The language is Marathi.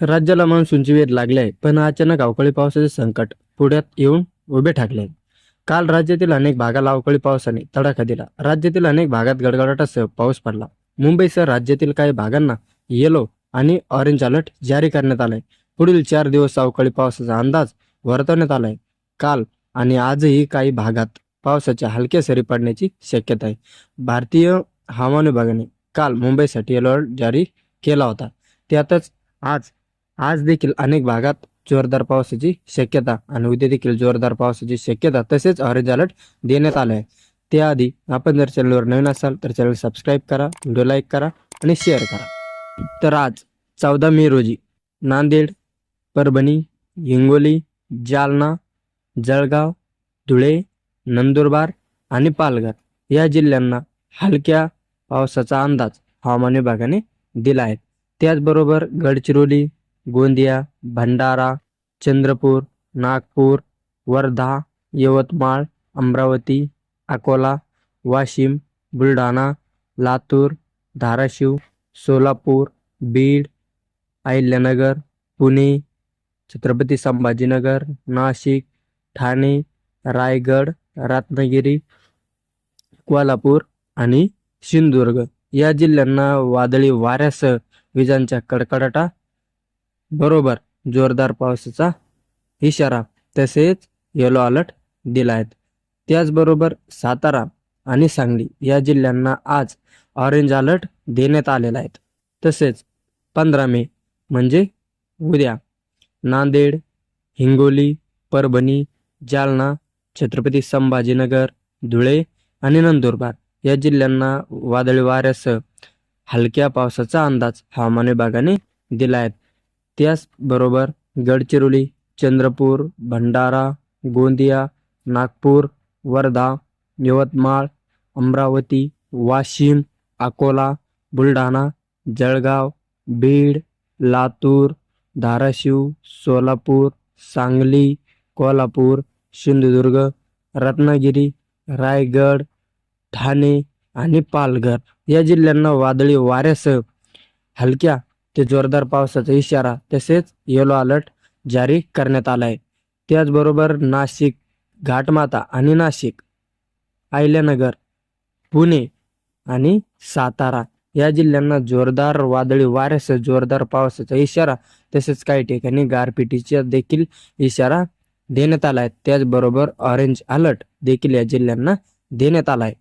राज्याला मान्सूनची वेध लागली आहे पण अचानक अवकाळी पावसाचे संकट पुढ्यात येऊन उभे ठाकले. आहे. काल राज्यातील अनेक भागाला अवकाळी पावसाने तडाखा दिला. राज्यातील अनेक भागात गडगडाटासह पाऊस पडला. मुंबईसह राज्यातील काही भागांना येलो आणि ऑरेंज अलर्ट जारी करण्यात आलाय. पुढील चार दिवस अवकाळी पावसाचा अंदाज वर्तवण्यात आलाय. काल आणि आजही काही भागात पावसाच्या हलक्या सरी पडण्याची शक्यता आहे. भारतीय हवामान विभागाने काल मुंबईसाठी येलो अलर्ट जारी केला होता. त्यातच आज आज देखील अनेक भागात जोरदार पावसाची शक्यता आणि उद्या देखील जोरदार पावसाची शक्यता तसेच ऑरेंज अलर्ट देण्यात आले आहे. त्याआधी आपण जर चॅनलवर नवीन असाल तर चॅनल सबस्क्राईब करा व्हिडिओ लाईक करा आणि शेअर करा. तर आज चौदा मे रोजी नांदेड परभणी हिंगोली जालना जळगाव धुळे नंदुरबार आणि पालघर या जिल्ह्यांना हलक्या पावसाचा अंदाज हवामान विभागाने दिला आहे. त्याचबरोबर गडचिरोली गोंदिया भंडारा चंद्रपूर नागपूर वर्धा यवतमाळ अमरावती अकोला वाशिम बुलढाणा लातूर धाराशिव सोलापूर बीड अहिल्यानगर पुणे छत्रपती संभाजीनगर नाशिक ठाणे रायगड रत्नागिरी कोल्हापूर आणि सिंधुदुर्ग. या जिल्ह्यांना वादळी वाऱ्यासह विजांच्या कडकडाटा बरोबर जोरदार पावसाचा इशारा तसेच येलो अलर्ट दिला आहे त्याचबरोबर सातारा आणि सांगली या जिल्ह्यांना आज ऑरेंज अलर्ट देण्यात आलेला आहे. तसेच पंधरा मे म्हणजे उद्या नांदेड हिंगोली परभणी जालना छत्रपती संभाजीनगर धुळे आणि नंदुरबार या जिल्ह्यांना वादळी वाऱ्यासह हलक्या पावसाचा अंदाज हवामान विभागाने दिला आहे त्याचबरोबर गडचिरोली चंद्रपूर भंडारा गोंदिया नागपूर वर्धा यवतमाळ अमरावती वाशिम अकोला बुलढाणा जळगाव बीड लातूर धाराशिव सोलापूर सांगली कोल्हापूर सिंधुदुर्ग रत्नागिरी रायगड ठाणे आणि पालघर. या जिल्ह्यांना वादळी वाऱ्यासह हलक्या ते जोरदार पावसाचा इशारा तसेच येलो अलर्ट जारी करण्यात आला आहे त्याचबरोबर नाशिक घाटमाता आणि नाशिक अहिल्यानगर पुणे आणि सातारा या जिल्ह्यांना जोरदार वादळी वाऱ्यासह जोरदार पावसाचा इशारा तसेच काही ठिकाणी गारपिटीचा देखील इशारा देण्यात आला आहे त्याचबरोबर ऑरेंज अलर्ट देखील या जिल्ह्यांना देण्यात आला आहे